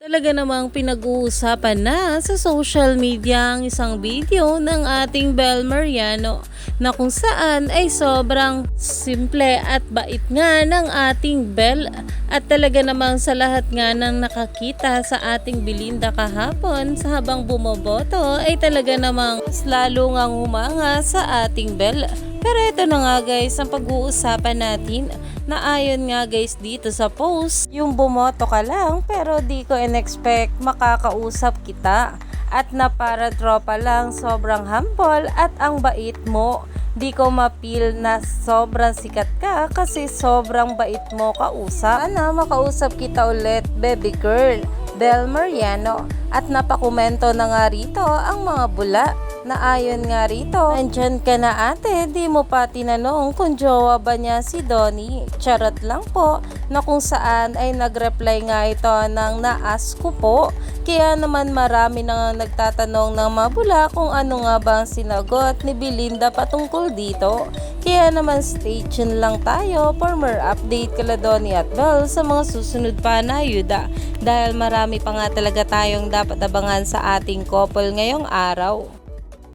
Talaga namang pinag-uusapan na sa social media ang isang video ng ating Bel Mariano na kung saan ay sobrang simple at bait nga ng ating Bel at talaga namang sa lahat nga ng nakakita sa ating Belinda kahapon sa habang bumoboto ay talaga namang lalo ngang humanga sa ating Bel. Pero ito na nga guys ang pag-uusapan natin na ayon nga guys dito sa post, yung bumoto ka lang pero di ko in-expect makakausap kita. At na para tropa lang, sobrang humble at ang bait mo. Di ko mapil na sobrang sikat ka kasi sobrang bait mo kausap. Sana makausap kita ulit, baby girl. Bel Mariano. At napakomento na nga rito ang mga bula na ayon nga rito, andyan ka na ate, di mo pa tinanong kung jowa ba niya si Donnie. Charot lang po, na kung saan ay nagreply nga ito ng naas ko po. Kaya naman marami na nagtatanong ng mabula kung ano nga ba ang sinagot ni Belinda patungkol dito. Kaya naman stay tuned lang tayo for more update kala Donnie at Belle sa mga susunod pa na ayuda. Dahil marami pa nga talaga tayong dapat abangan sa ating couple ngayong araw.